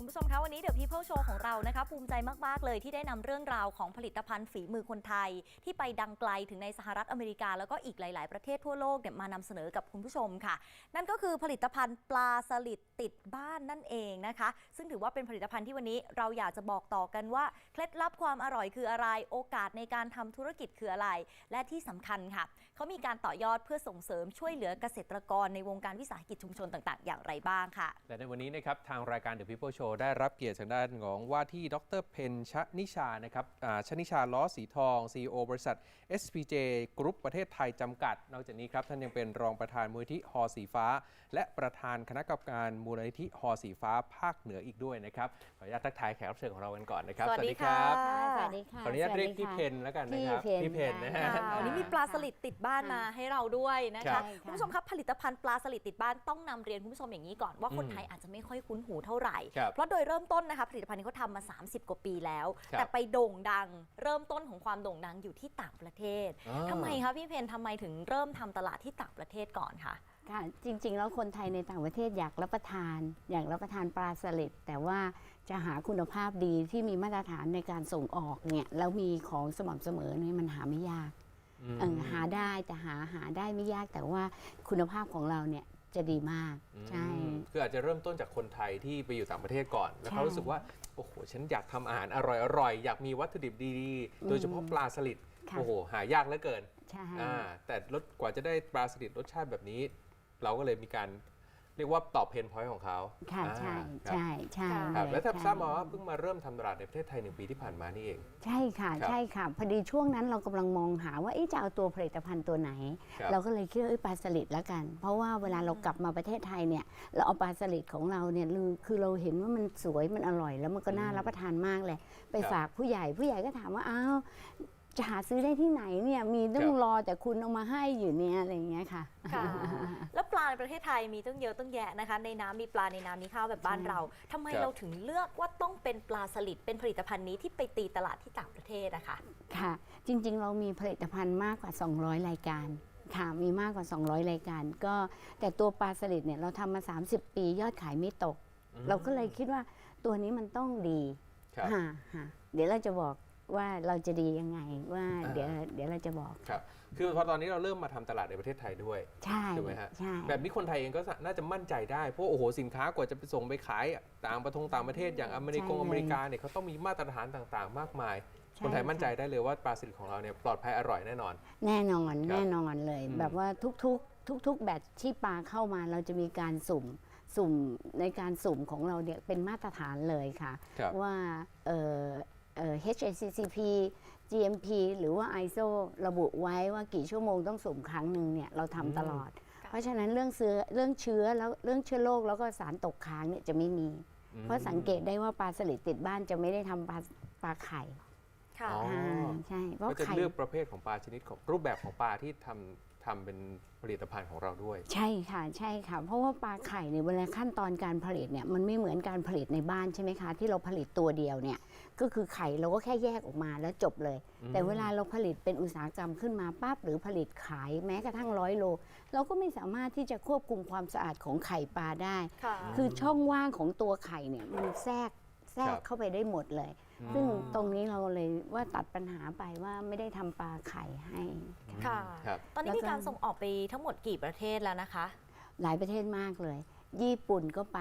คุณผู้ชมคะวันนี้เดี๋ยว People Show ของเรานะคะภูมิใจมาก ๆ เลยที่ได้นำเรื่องราวของผลิตภัณฑ์ฝีมือคนไทย ที่ไปดังไกลถึงในสหรัฐอเมริกา แล้วก็อีกหลาย ๆ ประเทศทั่วโลกเนี่ยมานำเสนอกับคุณผู้ชมค่ะ นั่นก็คือผลิตภัณฑ์ปลาสลิดติดบ้านนั่นเองนะคะ ซึ่งถือว่าเป็นผลิตภัณฑ์ที่วันนี้เราอยากจะบอกต่อกันว่า เคล็ดลับความอร่อยคืออะไร โอกาสในการทำธุรกิจคืออะไร และที่สำคัญค่ะ เขามีการต่อยอดเพื่อส่งเสริมช่วยเหลือเกษตรกรในวงการวิสาหกิจชุมชนต่าง ๆ อย่างไรบ้างค่ะ และในวันนี้นะครับทางรายการ The People Show ได้รับเกียรติจากด้านของว่าที่ดรเพนชนิชานะครับอ่าชนิชาล้อสีทอง CEO บริษัท SPJ กรุ๊ปประเทศไทยจำกัด นอกจากนี้ครับ ท่านยังเป็นรองประธานมูลนิธิหอสีฟ้า และประธานคณะกรรมการมูลนิธิหอสีฟ้าภาคเหนืออีกด้วยนะครับ ขออนุญาตทักทายแขกรับเชิญของเรากันก่อนนะครับ สวัสดีค่ะสวัสดีค่ะขออนุญาตเรียกสวัสดีพี่ค่ะเพนแล้วกันนะครับพี่เพนนะฮะค่ะค่ะวันนี้มีปลาสลิดติดบ้านมาให้เราด้วยนะครัคะบคุณผู้ชมครับผลิตภัณฑ์ปลาสลิดติดบ้านต้องนำเรียนคุณผู้ชมอย่างนี้ก่อนว่าคนอืมไทยอาจจะไม่ค่อยคุ้นหูเท่าไหร่ครับเพราะโดยเริ่มต้นนะคะผลิตภัณฑ์นี้เขาทำมา 30 กว่าปีแล้วครับแต่ไปโด่งดังเริ่มต้นของความโด่งดังอยู่ที่ต่างประเทศอ่าทำไมคะพี่เพนทำไมถึงเริ่มทำตลาดที่ต่างประเทศก่อนคะค่ะจริง ๆ แล้วคนไทยในต่างประเทศอยากรับประทาน อยากรับประทานปลาสลิดแต่ว่าจะหาคุณภาพดีที่มีมาตรฐานในการส่งออกเนี่ยแล้วมีของสม่ำเสมอเนี่ยมันหาไม่ยากอืมเออหาได้แต่หาหาได้ไม่ยากแต่ว่าคุณภาพของเราเนี่ย จะดีมากใช่อืมคืออาจจะเริ่มต้นจากคนไทยที่ไปอยู่ต่างประเทศก่อน แล้วเขาใช่รู้สึกว่า โอ้โห ฉันอยากทำอาหารอร่อยๆอยากมีวัตถุดิบดีๆ โดยเฉพาะปลาสลิดค่ะโอ้โห หายากเหลือเกิน ใช่อ่าแต่รสกว่าจะได้ปลาสลิดรสชาติแบบนี้ เราก็เลยมีการ เรียกว่าตอบเพนพอยต์ของเขาค่ะอ่าใช่ครับใช่ใช่ครับเยแล้วถ้าใช่ ทราบมาว่าเพิ่งมาเริ่มทำตลาดในประเทศไทยหนึ่งปีที่ผ่านมานี่เอง ใช่ค่ะครับใช่ค่ะ พอดีช่วงนั้นเรากำลังมองหาว่าเอ๊ะจะเอาตัวผลิตภัณฑ์ตัวไหน ครับ เราก็เลยคิดว่าเอ้ยปลาสลิดแล้วกัน เพราะว่าเวลาเรากลับมาประเทศไทยเนี่ยเราเอาปลาสลิดของเราเนี่ยคือคือเราเห็นว่ามันสวยมันอร่อย แล้วมันก็น่าอืมรับประทานมากเลย ไปครับฝากผู้ใหญ่ผู้ใหญ่ก็ถามว่าอ้าว จะหาซื้อได้ที่ไหนเนี่ยมีต้อคงรับรอแต่คุณเอามาให้อยู่เนี่ยอะไรอย่างเงี้ยค่ะ ค่ะ แล้วปลาในประเทศไทยมีตั้งเยอะตั้งแยะนะคะ ในน้ำมีปลาในน้ำมีข้าวแบบบ้านใช่เราทำไมครับ เราถึงเลือกว่าต้องเป็นปลาสลิดเป็นผลิตภัณฑ์นี้ที่ไปตีตลาดที่ต่างประเทศอะคะ ค่ะ จริงๆ เรามีผลิตภัณฑ์มากกว่า 200 รายการค่ะมีมากกว่า 200 รายการ ก็แต่ตัวปลาสลิดเนี่ยเราทำมา 30 ปียอดขายไม่ตกอืมเราก็เลยคิดว่าตัวนี้มันต้องดีครับฮะฮะเดี๋ยวเราจะบอก ว่าเราจะดียังไงว่าอ่าเดี๋ยวเดี๋ยวเราจะบอก ครับ คือพอตอนนี้เราเริ่มมาทำตลาดในประเทศไทยด้วยใช่ถูกไหมฮะใช่แบบนี้คนไทยเองก็น่าจะมั่นใจได้เพราะโอ้โหสินค้ากว่าจะไปส่งไปขายต่างประทงต่างประเทศอย่างอเมริกงอเมริกาเนี่ยเขาต้องมีมาตรฐานต่างๆ มากมายช่คนไทยมั่นใจค่ะได้เลยว่าปลาสลิดของเราเนี่ยปลอดภัยอร่อยแน่นอน แน่นอนครับแน่นอนเลยอืมแบบว่าทุกๆ ทุก ๆ แบตที่ปลาเข้ามาเราจะมีการสุ่มสุ่มในการสุ่มของเราเนี่ยเป็นมาตรฐานเลยค่ะครับว่าเอ่อเอ่อ HACCP GMP หรือว่า ISO ระบุไว้ว่ากี่ชั่วโมงต้องสุ่มครั้งหนึ่งเนี่ยเราอืมทำตลอดค่ะเพราะฉะนั้นเรื่องเชื้อเรื่องเชื้อแล้วเรื่องเชื้อโรคแล้วก็สารตกค้างเนี่ยจะไม่มีอืมเพราะสังเกตได้ว่าปลาสลิดติดบ้านจะไม่ได้ทำปลาปลาไข่ค่ะอ๋ออ่าใช่เพราะก็จะไข่เลือกประเภทของปลาชนิดของรูปแบบของปลาที่ทำทำเป็นผลิตภัณฑ์ของเราด้วย ใช่ค่ะใช่ค่ะ เพราะว่าปลาไข่เนี่ยเวลาขั้นตอนการผลิตเนี่ยมันไม่เหมือนการผลิตในบ้านใช่ไหมคะ ที่เราผลิตตัวเดียวเนี่ย ก็คือไข่เราก็แค่แยกออกมาแล้วจบเลยอืมแต่เวลาเราผลิตเป็นอุตสาหกรรมขึ้นมาปั๊บหรือผลิตขายแม้กระทั่งร้อยโล เราก็ไม่สามารถที่จะควบคุมความสะอาดของไข่ปลาได้ค่ะคือช่องว่างของตัวไข่เนี่ยมันแทรกแทรครักบเข้าไปได้หมดเลย ซึ่งตรงนี้เราเลยว่าตัดปัญหาไปว่าไม่ได้ทำปลาไข่ให้ค่ะครับตอนนี้แล้วก็มีการส่งออกไปทั้งหมดกี่ประเทศแล้วนะคะ หลายประเทศมากเลย ญี่ปุ่นก็ไป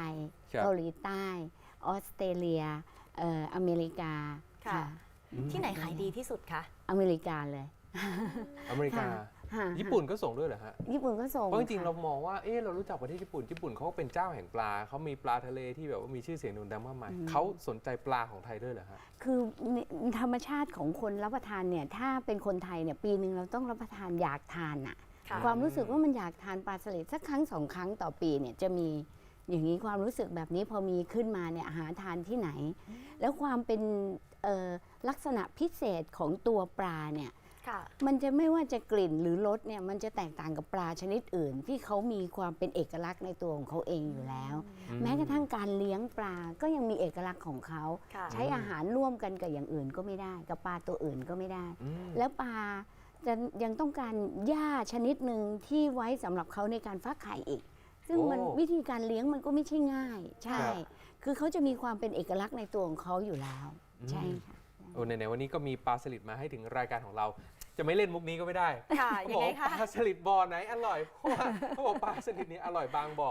ครับเกาหลีใต้ ออสเตรเลีย เอ่ออเมริกาค่ะค่ะ ที่ไหนขายดีที่สุดคะ อเมริกาเลย อเมริกา ค่ะ ญี่ปุ่นก็ส่งด้วยเหรอฮะ ญี่ปุ่นก็ส่งเพราะจริงๆค่ะเรามองว่า เออเรารู้จักประเทศญี่ปุ่น ญี่ปุ่นเขาก็เป็นเจ้าแห่งปลา เขามีปลาทะเลที่แบบว่ามีชื่อเสียงโด่งดังมากมายเขาสนใจปลาของไทยด้วยเหรอฮะ คือธรรมชาติของคนรับประทานเนี่ยถ้าเป็นคนไทยเนี่ยปีหนึ่งเราต้องรับประทานอยากทานอะค่ะ ความรู้สึกว่ามันอยากทานปลาสลิดสักครั้งสองครั้งต่อปีเนี่ยจะมี อย่างนี้ความรู้สึกแบบนี้พอมีขึ้นมาเนี่ยหาทานที่ไหน แล้วความเป็นเอ่อลักษณะพิเศษของตัวปลาเนี่ยค่ะมันจะไม่ว่าจะกลิ่นหรือรสเนี่ยมันจะแตกต่างกับปลาชนิดอื่น ที่เขามีความเป็นเอกลักษณ์ในตัวของเขาเองอยู่แล้วอืมแม้กระทั่งการเลี้ยงปลาก็ยังมีเอกลักษณ์ของเขาค่ะใช้อาหารร่วมกันกับอย่างอื่นก็ไม่ได้ กับปลาตัวอื่นก็ไม่ได้อืมแล้วปลาจะยังต้องการหญ้าชนิดหนึ่งที่ไว้สำหรับเขาในการฟักไข่อีก ซึ่งมันโอ้ วิธีการเลี้ยงมันก็ไม่ใช่ง่าย ใช่ ครับคือคือเขาจะมีความเป็นเอกลักษณ์ในตัวของเขาอยู่แล้ว ใช่ค่ะ โอ้ในๆวันนี้ก็มีปลาสลิดมาให้ถึงรายการของเรา จะไม่เล่นมุกนี้ก็ไม่ได้ค่ะเขายับงอกไงว่าคะ ปลาสลิดบ่อไหนอร่อยเพราะว่าเขาบอกปลาสลิดนี้อร่อยบางบ่อ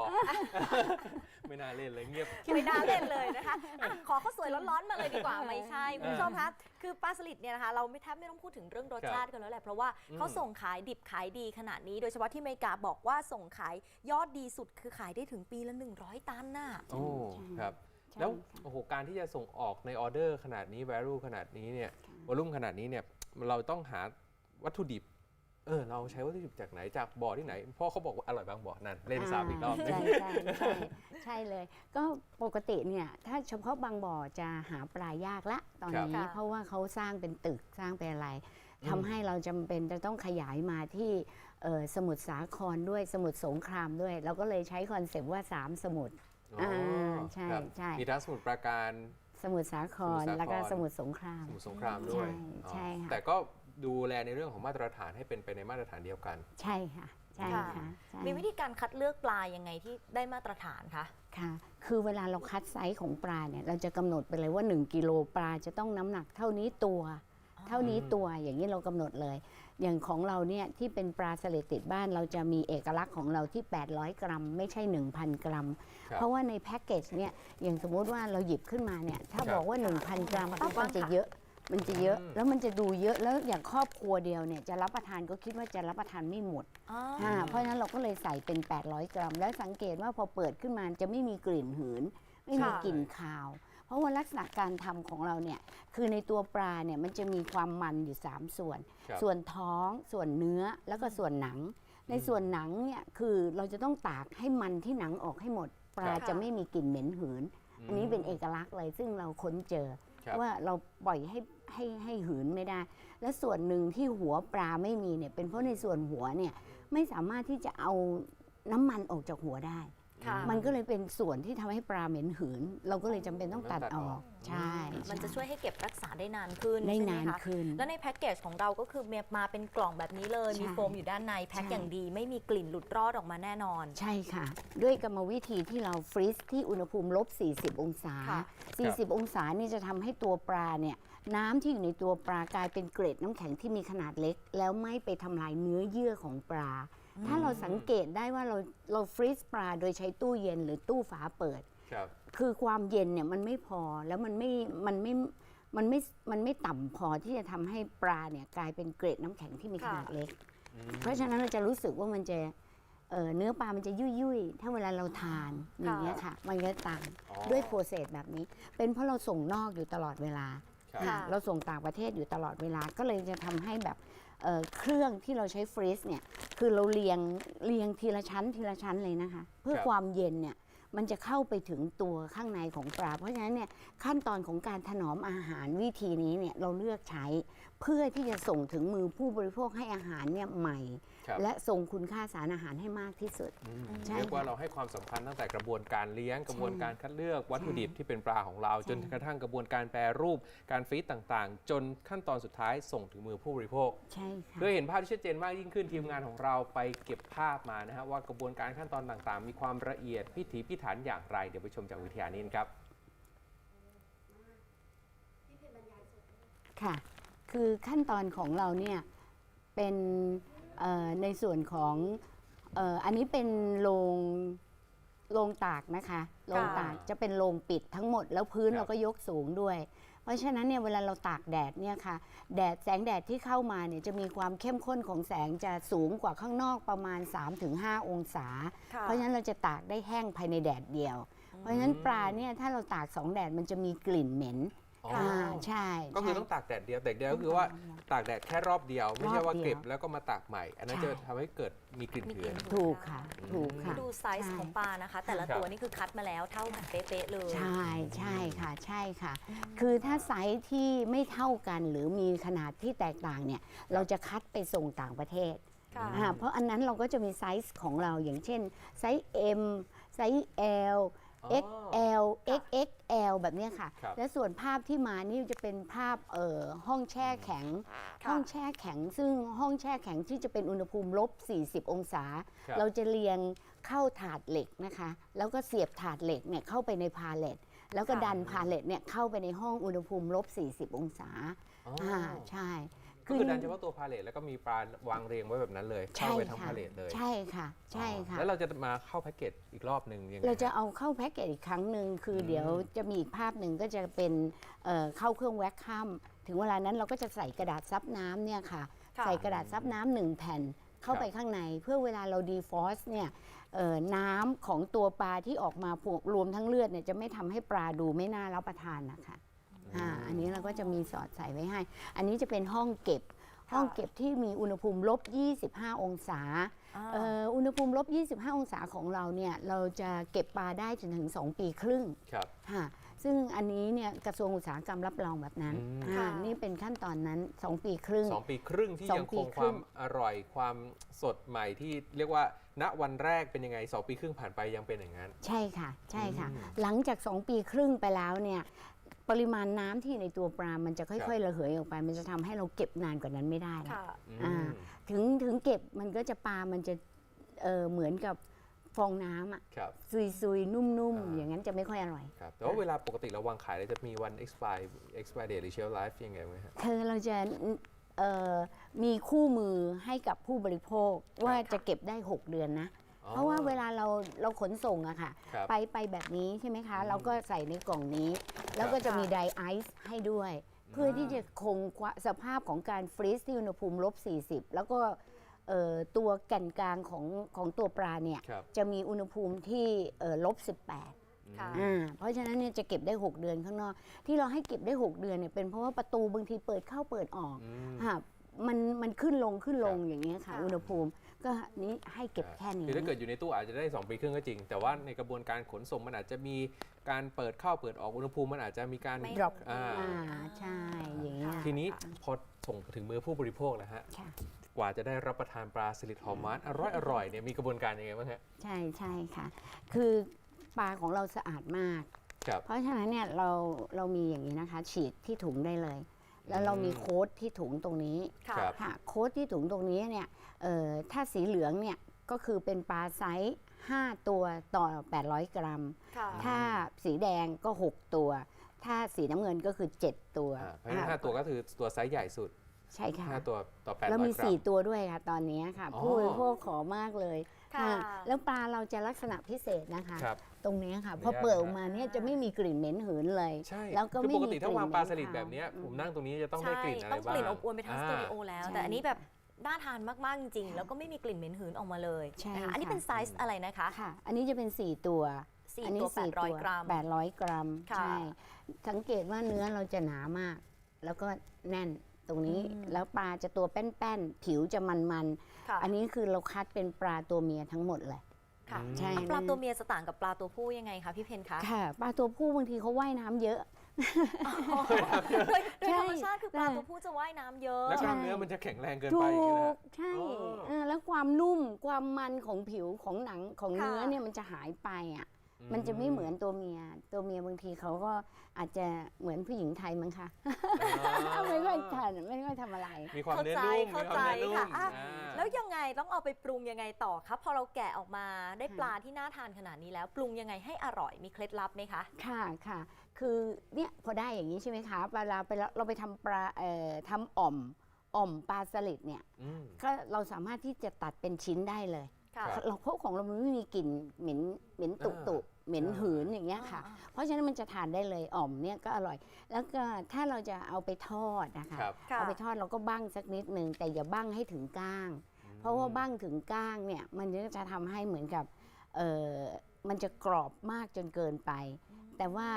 ไม่น่าเล่นเลยเงียบ ไม่น่าเล่นเลยนะคะอะขอข้าวสวยร้อนๆมาเลยดีกว่าไม่ใช่คุณผู้ชมคะคือปลาสลิดเนี่ยนะคะ เราไม่แทบไม่ต้องพูดถึงเรื่องรสชาติกันแล้วแหละเพราะว่าอืม เขาส่งขายดิบขายดีขนาดนี้โดยเฉพาะที่อเมริกาบอกว่าส่งขายยอดดีสุดคือขายได้ถึงปีละ 100 ตันน่ะ โอ้ครับ ใช่แล้วค่ะ โอ้โหการที่จะส่งออกในออเดอร์ขนาดนี้ value ขนาดนี้เนี่ย วอลุ่มขนาดนี้เนี่ยเราต้องหา วัตถุดิบ เออ เราใช้วัตถุดิบจากไหนจากบ่อที่ไหน พ่อเขาบอกว่าอร่อยบางบ่อนั่นเล่นซ้ำอีกรอบหนึง ใช่ใช่ใช่ใช่เลย ก็ปกติเนี่ยถ้าเฉพาะบางบ่อจะหาปลายากละตอนครับนี้ ค่ะ เพราะว่าเขาสร้างเป็นตึกสร้างเป็นอะไรอืมทำให้เราจำเป็นจะต้องขยายมาที่เอ่อสมุทรสาครด้วยสมุทรสงครามด้วย เราก็เลยใช้คอนเซปต์ว่า3สมุทร อ๋อใช่ครับใช่ มีทั้งสมุทรปราการ สมุทรสาครสมุทรสาคร แล้วก็สมุทรสงคราม สมุทรสงครามด้วยใช่ใช่อ๋อค่ะ แต่ก็ ดูแลในเรื่องของมาตรฐานให้เป็นไปในมาตรฐานเดียวกัน ใช่ค่ะใช่ค่ะค่ะใช่มีวิธีการคัดเลือกปลายังไงที่ได้มาตรฐานคะ ค่ะ คือเวลาเราคัดไซส์ของปลาเนี่ยเราจะกำหนดไปเลยว่า 1กิโลปลาจะต้องน้ำหนักเท่านี้ตัวเท่านี้ตัวอย่างนี้เรากำหนดเลย อย่างของเราเนี่ยที่เป็นปลาสลิดติดบ้านเราจะมีเอกลักษณ์ของเราที่ 800 กรัม ไม่ใช่ 1,000 กรัม ครับ เพราะว่าในแพ็กเกจเนี่ยอย่างสมมุติว่าเราหยิบขึ้นมาเนี่ยถ้าครับบอกว่า 1,000 กรัมขอดูปั๊บบ้างมันจะค่ะเยอะ มันจะเยอะอืมแล้วมันจะดูเยอะแล้วอย่างครอบครัวเดียวเนี่ยจะรับประทานก็คิดว่าจะรับประทานไม่หมดอ๋ออ่าเพราะฉะนั้นเราก็เลยใส่เป็น 800 กรัม แล้วสังเกตว่าพอเปิดขึ้นมาจะไม่มีกลิ่นหืน ไม่มีค่ะกลิ่นคาว เพราะว่าลักษณะการทำของเราเนี่ยคือในตัวปลาเนี่ยมันจะมีความมันอยู่ 3 ส่วนครับส่วนท้องส่วนเนื้อแล้วก็ส่วนหนัง ในส่วนหนังเนี่ยคือเราจะต้องตากให้มันที่หนังออกให้หมด ปลาครับจะไม่มีกลิ่นเหม็นหืน อันนี้เป็นเอกลักษณ์เลยซึ่งเราค้นเจอครับ ว่าเราปล่อยให้ให้ให้หืนไม่ได้ และส่วนหนึ่งที่หัวปลาไม่มีเนี่ยเป็นเพราะในส่วนหัวเนี่ยไม่สามารถที่จะเอาน้ำมันออกจากหัวได้ มันก็เลยเป็นส่วนที่ทำให้ปลาเหม็นหืน เราก็เลยจำเป็นต้องตัดออก ใช่ มันจะช่วยให้เก็บรักษาได้นานขึ้นได้ใช่ไหมนานคะขึ้น แล้วในแพ็กเกจของเราก็คือมาเป็นกล่องแบบนี้เลยใช่มีโฟมอยู่ด้านในแพ็คใช่อย่างดี ไม่มีกลิ่นหลุดรอดออกมาแน่นอน ใช่ค่ะ ด้วยกรรมวิธีที่เราฟรีซที่อุณหภูมิลบ 40 องศาค่ะ40 องศานี่จะทำให้ตัวปลาเนี่ยน้ำที่อยู่ในตัวปลากลายเป็นเกล็ดน้ำแข็งที่มีขนาดเล็ก แล้วไม่ไปทำลายเนื้อเยื่อของปลา ถ้าเราสังเกตได้ว่าเราเราฟรีซปลาโดยใช้ตู้เย็นหรือตู้ฝาเปิด ครับ คือความเย็นเนี่ยมันไม่พอแล้วมันไม่มันไม่มันไม่มันไม่ต่ำพอที่จะทำให้ปลาเนี่ยกลายเป็นเกล็ดน้ำแข็งที่มีขนาดค่ะเล็กอืมเพราะฉะนั้นเราจะรู้สึกว่ามันจะเอ่อเนื้อปลามันจะยุ่ยยุยๆถ้าเวลาเราทานอย่างเงี้ยค่ะ มันก็ต่างอ๋อ ด้วยโปรเซสแบบนี้ เป็นเพราะเราส่งนอกอยู่ตลอดเวลา ครับ ค่ะ เราส่งต่างประเทศอยู่ตลอดเวลาก็เลยจะทำให้แบบ เอ่อเครื่องที่เราใช้ฟรีซเนี่ยคือเราเรียงเรียงทีละชั้นทีละชั้นเลยนะคะ เพื่อครับความเย็นเนี่ยมันจะเข้าไปถึงตัวข้างในของปลา เพราะฉะนั้นเนี่ยขั้นตอนของการถนอมอาหารวิธีนี้เนี่ยเราเลือกใช้เพื่อที่จะส่งถึงมือผู้บริโภคให้อาหารเนี่ยใหม่ครับ และทรงคุณค่าสารอาหารให้มากที่สุดอืมใช่เรียกว่าค่ะเราให้ความสำคัญตั้งแต่กระบวนการเลี้ยงกระบวนการคัดเลือกวัตถุดิบที่เป็นปลาของเราใช่จนกระทั่งกระบวนการแปรรูปการฟรีซต่างๆ จนขั้นตอนสุดท้ายส่งถึงมือผู้บริโภคใช่ค่ะเพื่อเห็นภาพที่ชัดเจนมากยิ่งขึ้นทีมงานของเราไปเก็บภาพมานะฮะว่ากระบวนการขั้นตอนต่างๆ มีความละเอียดพิถีพิถันอย่างไร เดี๋ยวไปชมจากวิทยานี้กันครับค่ะ คือขั้นตอนของเราเนี่ยเป็นเอ่อ ในส่วนของเอ่ออันนี้เป็นโรงโรงตากนะคะโรงตากจะเป็นโรงปิดทั้งหมดแล้วพื้นครับเราก็ยกสูงด้วย เพราะฉะนั้นเนี่ยเวลาเราตากแดดเนี่ยค่ะ แดดแสงแดดที่เข้ามาเนี่ยจะมีความเข้มข้นของแสงจะสูงกว่าข้างนอกประมาณ 3-5 องศาค่ะเพราะฉะนั้นเราจะตากได้แห้งภายในแดดเดียว เพราะฉะนั้นปลาเนี่ยถ้าเราตากสองแดดมันจะมีกลิ่นเหม็น อ๋ออ่าใช่ก็คือใช่ ต้องตากแดดเดียวแต่เดียวก็คือว่าตากแดดแค่รอบเดียว ไม่ใช่ว่าอบเดียวเก็บแล้วก็มาตากใหม่ อันนั้นใช่ จะทำให้เกิดมีกลิ่นมีกเหืลิ่อน น ถูกค่ะ ถูกค่ะ ดูไซส์ใช่ของปลานะคะ แต่ละครับ ตัวนี่คือคัดมาแล้วเท่ากันเป๊ะๆเลยใช่ใช่ค่ะใช่ค่ะ คือถ้าไซส์ที่ไม่เท่ากันหรือมีขนาดที่แตกต่างเนี่ย เราจะคัดไปส่งต่างประเทศค่ะ อ่าเพราะอันนั้นเราก็จะมีไซส์ของเราอย่างเช่นไซส์ M ไซส์ L อ๋อ XL XXL แบบเนี้ยค่ะ ครับ และส่วนภาพที่มานี่จะเป็นภาพเอ่อห้องแช่แข็งค่ะห้องแช่แข็ง ซึ่งห้องแช่แข็งที่จะเป็นอุณหภูมิลบ 40 องศาครับเราจะเรียงเข้าถาดเหล็กนะคะ แล้วก็เสียบถาดเหล็กเนี่ยเข้าไปในพาเลตแล้วก็ค่ะ ดันพาเลตเนี่ยเข้าไปในห้องอุณหภูมิลบ 40 องศา อ๋อออ่าใช่ ก็คือดันเฉพาะตัวพาเลทแล้วก็มีปลาวางเรียงไว้แบบนั้นเลยเข้าใช่ไปทั้งค่ะพาเลทเลย ใช่ค่ะใช่ค่ะอ๋อแล้วเราจะมาเข้าแพ็กเกจอีกรอบหนึ่งยังไงเราจะฮเอาเข้าแพ็กเกจอีกครั้งหนึ่งคืออืมเดี๋ยวจะมีอีกภาพหนึ่งก็จะเป็นเอ่อเข้าเครื่องแว็กคัมถึงเวลานั้นเราก็จะใส่กระดาษซับน้ำเนี่ยค่ะค่ะ ใส่กระดาษซับน้ำหนึ่งแผ่นเข้าไปข้างในเพื่อเวลาเราดีฟอสเนี่ยเอ่อน้ำของตัวปลาที่ออกมาพวกรวมทั้งเลือดเนี่ยจะไม่ทำให้ปลาดูไม่น่ารับประทานนะคะ อ่าอันนี้เราก็จะมีสอดใส่ไว้ให้ อันนี้จะเป็นห้องเก็บ ห้องเก็บที่มีอุณหภูมิลบ 25 องศาอ่าเอ่ออุณหภูมิลบ 25 องศาของเราเนี่ยเราจะเก็บปลาได้จนถึง 2 ปีครึ่งครับค่ะซึ่งอันนี้เนี่ยกระทรวงอุตสาหกรรมรับรองแบบนั้นอืมอ่าค่ะนี่เป็นขั้นตอนนั้น 2 ปีครึ่งสองปีครึ่งที่สองยังปีคงคครึ่วางมอร่อยความสดใหม่ที่เรียกว่าณวันแรกเป็นยังไงสองปีครึ่งผ่านไปยังเป็นอย่างนั้น ใช่ค่ะ ใช่ค่ะอืมหลังจาก 2 ปีครึ่งไปแล้วเนี่ย ปริมาณน้ำที่ในตัวปลา มันจะค่อยๆระเหยออกไป มันจะทำให้เราเก็บนานกว่านั้นไม่ได้ละค่ะอ่าอืมถึงถึงเก็บมันก็จะปลา มันจะเออเหมือนกับฟองน้ำอะครับซุยๆนุ่มอ่าๆอย่างนั้นจะไม่ค่อยอร่อยครับแต่ว่าเวลาปกติเราวางขายเราจะมีวัน expire expire date หรือ shelf life ยังไงไหมฮะคือเราจะเอ่อมีคู่มือให้กับผู้บริโภคว่าจะเก็บได้ 6 เดือนนะอ๋อ เพราะว่าเวลาเราเราขนส่งอะค่ะ ครับไปไปแบบนี้ใช่ไหมคะอืมเราก็ใส่ในกล่องนี้ แล้วก็จะมีไดไอซ์ให้ด้วย เพื่อที่จะคงความสภาพของการฟรีซที่อุณหภูมิลบ 40 แล้วก็เอ่อตัวแก่นกลางของของตัวปลาเนี่ย ครับ จะมีอุณหภูมิที่เอ่อลบ 18 ค่ะ อ่าเพราะฉะนั้นเนี่ยจะเก็บได้ 6 เดือนข้างนอก ที่เราให้เก็บได้ 6 เดือนเนี่ยเป็นเพราะว่าประตูบางทีเปิดเข้าเปิดออกอืม ค่ะมันมันขึ้นลงขึ้นลงครับ อย่างเงี้ยค่ะ ค่ะ อุณหภูมิ ก็นี้ให้เก็บแค่นี้คือถ้าเกิดอยู่ในตู้อาจจะได้ 2 ปีครึ่งก็จริง แต่ว่าในกระบวนการขนส่งมันอาจจะมีการเปิดเข้าเปิดออกอุณหภูมิมันอาจจะมีการไม่ drop อ่าอ่าใช่อย่างเงี้ยทีนี้พอส่งถึงมือผู้บริโภคแล้วฮะค่ะกว่าจะได้รับประทานปลาสลิดหอมมันอร่อยอร่อยๆเนี่ยมีกระบวนการยังไงบ้างฮะใช่ใช่ค่ะ คือปลาของเราสะอาดมากครับเพราะฉะนั้นเนี่ยเราเรามีอย่างนี้นะคะ ฉีดที่ถุงได้เลย แล้วเรามีอืมโค้ดที่ถุงตรงนี้ค่ะครับ ค่ะโค้ดที่ถุงตรงนี้เนี่ยเอ่อถ้าสีเหลืองเนี่ยก็คือเป็นปลาไซส์5ตัวต่อ 800 กรัม ค่ะ ถ้าสีแดงก็ 6 ตัว ถ้าสีน้ำเงินก็คือ 7 ตัวอ่าเพราะฉะนั้นอ่าห้าตัวก็คือตัวไซส์ใหญ่สุดใช่ค่ะ ห้าตัวต่อแปดร้แล้วอยมีกรัม4ตัวด้วยค่ะ ตอนนี้ค่ะ อ๋อ ผู้บริโภคขอมากเลย ค่ะอ่าแล้วปลาเราจะลักษณะพิเศษนะคะ ครับตรงนี้ค่ะอนุญาตพอเปิดออกมาเนี่ยจะไม่มีกลิ่นเหม็นหืนเลย ใช่แล้วก็คือไม่ปกติมีถ้าวางกลิ่นปลาเหม็นสลิดคาวแบบเนี้ยอืมผมนั่งตรงนี้จะต้องได้กลิ่นอะไรต้องบ้างกลิ่นอบอวลไปทั้งสตูดิโอแล้ว ใช่แต่อันนี้แบบน่าทานมากๆจริงๆ แล้วก็ไม่มีกลิ่นเหม็นหืนออกมาเลยใช่นะคะอันนี้ค่ะ เป็นไซส์อะไรนะคะค่ะ อันนี้จะเป็น 4 ตัวสี่อันนี้ตัวสี่800 กรัม 800 กรัมค่ะใช่สังเกตว่าเนื้อเราจะหนามาก แล้วก็แน่นตรงนี้อืม แล้วปลาจะตัวแป้นๆ ผิวจะมัน ค่ะๆอันนี้คือเราคัดเป็นปลาตัวเมียทั้งหมดเลยค่ะใช่ ปลาตัวเมียจะต่างกับปลาตัวผู้ยังไงคะพี่เพนคะค่ะปลาตัวผู้บางทีเขาว่ายน้ำเยอะ โดยโดยใช่ธรรมชาติคือปลาใช่ตัวผู้จะว่ายน้ำเยอะ แล้วกใช่ล้ามเนื้อมันจะแข็งแรงเกินถูไปอย่างเงี้ยนะ กใช่อ๋อ เออแล้วความนุ่มความมันของผิวของหนังของเนื้อค่ะเนี่ยมันจะหายไปอะ มันจะไม่เหมือนตัวเมีย ตัวเมียบางทีเขาก็อาจจะเหมือนผู้หญิงไทยมั้งคะอ่าไม่ค่อยทานไม่ค่อยทำอะไร มีความเข้าเนื้อใจนุ่มเข้ามีความเนื้อนุ่ใจมค่ะอะอ่าแล้วยังไงต้องเอาไปปรุงยังไงต่อครับพอเราแกะออกมาได้ปลาที่น่าทานขนาดนี้แล้ว ปรุงยังไงให้อร่อยมีเคล็ดลับไหมคะ ค่ะค่ะ คือเนี่ยพอได้อย่างนี้ใช่ไหมคะเวลาไปเราเราไปทำปลาเอ่อทำอ่อมอ่อมปลาสลิดเนี่ย อืม ก็เราสามารถที่จะตัดเป็นชิ้นได้เลยค่ะครับ เราเพราะของเรามันไม่มีกลิ่นเหม็นเหม็นตุตุเหม็นหืนอย่างเงี้ยค่ะ เพราะฉะนั้นมันจะทานได้เลยอ่อมเนี่ยก็อร่อย แล้วก็ถ้าเราจะเอาไปทอดนะคะครับค่ะเอาไปทอดเราก็บ้างสักนิดนึงแต่อย่าบ้างให้ถึงก้าง เพราะว่าบ้างถึงก้างเนี่ยมันจะทำให้เหมือนกับเออมันจะกรอบมากจนเกินไป แต่ว่า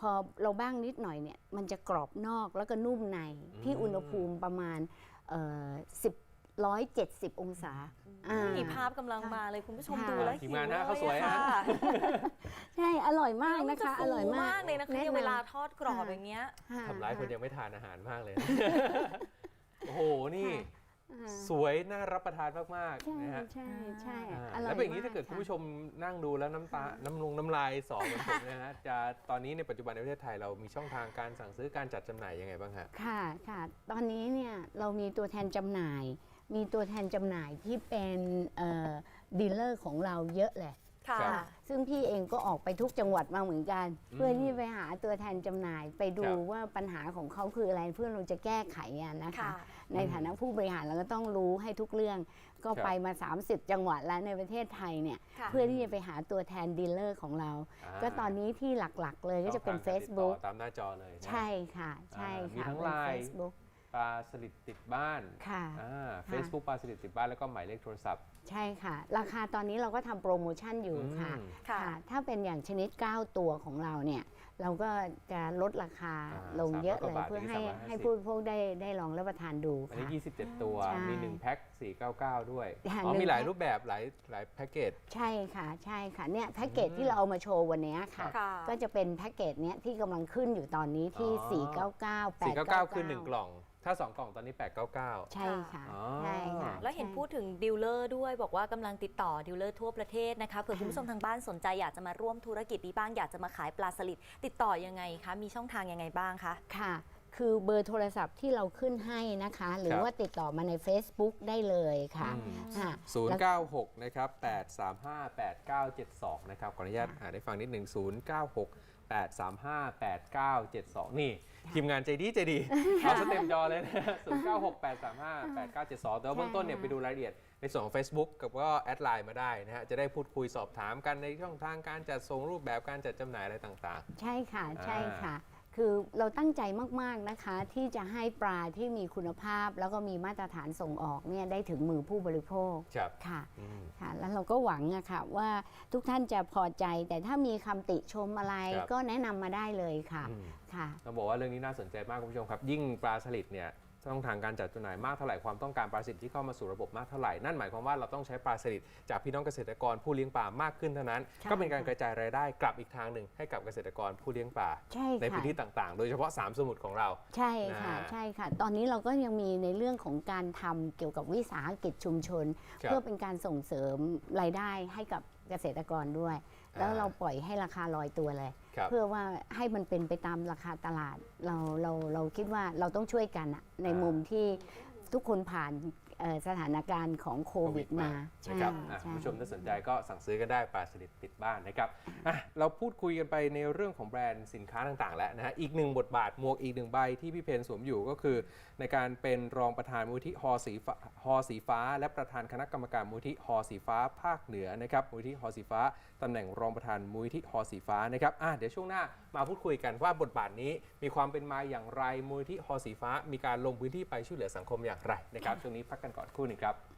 พอเราบ้างนิดหน่อยเนี่ยมันจะกรอบนอกแล้วก็นุ่มในที่อุณหภูมิประมาณเอ่อสิบ ร้อยเจ็ดสิบองศาอ่ามีภาพกำลังมาเลยคุณผู้ชมค่ะดูแล้วทีหิมวงานเลนะยข้าวสวยอะฮะค่ะใช่อร่อยมากแล้วมันะจะคะอฟูร่อยมามากกเลยนะคะแเนี่ยเวลาทอดกรอบอย่างเงี้ย ค่ะทำร้ายคนยังไม่ทานอาหารมากเลย โอ้โห นี่ อ่าสวยน่ารับประทานมากใช่ๆนะฮะใช่ใช่อ่าอร่อยแล้วเป็นอย่างนี้มถ้าเกิดะคุณผู้ชมนั่งดูแล้วน้ำตา น้ำลงน้ำลายสอเหมือนผมนะฮะ จะตอนนี้ในปัจจุบันในประเทศไทยเรามีช่องทางการสั่งซื้อการจัดจำหน่ายยังไงบ้างฮะ ค่ะค่ะ ตอนนี้เนี่ยเรามีตัวแทนจำหน่าย มีตัวแทนจำหน่ายที่เป็นดีลเลอร์ของเราเยอะเลยค่ะ ครับ ซึ่งพี่เองก็ออกไปทุกจังหวัดมาเหมือนกันอืมเพื่อที่ไปหาตัวแทนจำหน่ายไปดูครับ ว่าปัญหาของเขาคืออะไรเพื่อเราจะแก้ไขอะนะคะ ค่ะ ในฐานะผู้บริหารเราก็ต้องรู้ให้ทุกเรื่อง ก็ครับไปมา 30 จังหวัดแล้วในประเทศไทยเนี่ยค่ะ เพื่อที่จะไปหาตัวแทนดีลเลอร์ของเราาก็ตอนนี้ที่หลักๆเลยก็จะเป็น ช่องทางการติดต่อ Facebook ตามหน้าจอเลยนะ ใช่ค่ะ ใช่อ่ามีค่ะทั้งเป็น Line Facebook ปลาสลิดติดบ้านค่ะอ่า Facebook ปลาสลิดติดบ้านแล้วก็หมายเลขโทรศัพท์ ใช่ค่ะ ราคาตอนนี้เราก็ทำโปรโมชั่นอยู่ค่ะอืมค่ะค่ะ ถ้าเป็นอย่างชนิด 9 ตัวของเราเนี่ย เราก็จะลดราคาอ่าลงเยอะ300กเลยว่าบาทเพื่อถึงให้350ให้ผู้บริโภคได้ได้ลองรับประทานดูอันค่ะนี้ 27 ตัวใช่มี 1 แพ็ค499 ด้วยอย่างอ๋อหนึ่งมีหลายแพ็ครูปแบบหลายหลายแพ็กเกจใช่ค่ะใช่ค่ะเนี่ยแพ็กเกจอืมที่เราเอามาโชว์วันเนี้ยค่ะค่ะ ก็จะเป็นแพ็กเกจเนี้ยที่กำลังขึ้นอยู่ตอนนี้ที่อ๋อ499 499คือ1กล่อง ถ้า 2 กล่องตอนนี้ 899 ใช่ค่ะอ๋อ ใช่ค่ะ แล้วเห็นใช่พูดถึงดีลเลอร์ด้วยบอกว่ากำลังติดต่อดีลเลอร์ทั่วประเทศนะคะเผื่อคุณผู้ชมทางบ้านสนใจอยากจะมาร่วมธุรกิจนี้บ้างอยากจะมาขายปลาสลิดติดต่อยังไงคะมีช่องทางยังไงบ้างคะ ค่ะ คือเบอร์โทรศัพท์ที่เราขึ้นให้นะคะ หรืคอรับ ว่าติดต่อมาใน Facebook ได้เลยค่ะอืม ค่ะ 096 นะครับ 835 8972 นะครับ ขออนุญาตอ่านให้ฟังนิดหนึ่ง096 835 8972 นี่ ทีมงานใจดีใจดีเอาสเต็มจอเลยนะ096 835 8972 แต่ว่าเบื้องต้นเนี่ยใช่ไปดูรายละเอียดในส่วนของ Facebook กับก็แอดไลน์มาได้นะฮะ จะได้พูดคุยสอบถามกันในช่องทางการจัดส่งรูปแบบการจัดจำหน่ายอะไรต่างใช่ค่ะอ่าใช่ค่ะ คือเราตั้งใจมาก ๆ นะคะ ที่จะให้ปลาที่มีคุณภาพ แล้วก็มีมาตรฐานส่งออกเนี่ยได้ถึงมือผู้บริโภคๆครับค่ะอืม ค่ะ แล้วเราก็หวังอะค่ะว่าทุกท่านจะพอใจ แต่ถ้ามีคำติชมอะไรครับ ก็แนะนำมาได้เลยค่ะอืมค่ะ ต้องบอกว่าเรื่องนี้น่าสนใจมากคุณผู้ชมครับ ยิ่งปลาสลิดเนี่ย ช่องทางการจัดจำหน่ายมากเท่าไหร่ความต้องการปลาสลิดที่เข้ามาสู่ระบบมากเท่าไหร่นั่นหมายความว่าเราต้องใช้ปลาสลิดจากพี่น้องเกษตรกรผู้เลี้ยงปลามากขึ้นเท่านั้นค่ะก็เป็นการกระจายรายได้กลับอีกทางหนึ่งให้กับเกษตรกรผู้เลี้ยงปลาใช่ในค่ะพื้นที่ต่างๆ โดยเฉพาะ 3 สมุทรของเราใช่ค่ะนะใช่ค่ะ ตอนนี้เราก็ยังมีในเรื่องของการทำเกี่ยวกับวิสาหกิจชุมชนครับเพื่อเป็นการส่งเสริมรายได้ให้กับเกษตรกรด้วย แล้วอ่าเราปล่อยให้ราคาลอยตัวเลยครับ เพื่อว่าให้มันเป็นไปตามราคาตลาดเราเราเราคิดว่าเราต้องช่วยกันอะในอ่ามุมุมที่ ทุกคนผ่านเอ่อสถานการณ์ของโควิดมาใช่นะครับอะใช่คุณผู้ชมถ้าสนใจก็สั่งซื้อกันได้ปลาสลิดติดบ้านนะครับอะเราพูดคุยกันไปในเรื่องของแบรนด์สินค้าต่างๆ แล้วนะฮะอีกหนึ่งบทบาทหมวกอีกหนึ่งใบที่พี่เพนสวมอยู่ก็คือ ในการเป็นรองประธานมูลที่ฮอสีฟ้าฮอสีฟ้า และประธานคณะกรรมการมูลที่ฮอสีฟ้า ภาคเหนือนะครับมูลที่ฮอสีฟ้าตำแหน่งรองประธานมูลที่ฮอสีฟ้านะครับอะเดี๋ยวช่วงหน้ามาพูดคุยกันว่าบทบาทนี้มีความเป็นมาอย่างไรมูลที่ฮอสีฟ้า มีการลงพื้นที่ไปช่วยเหลือสังคมอย่างไรนะครับช่วงนี้พักกันก่อนคู่หนึ่งครับ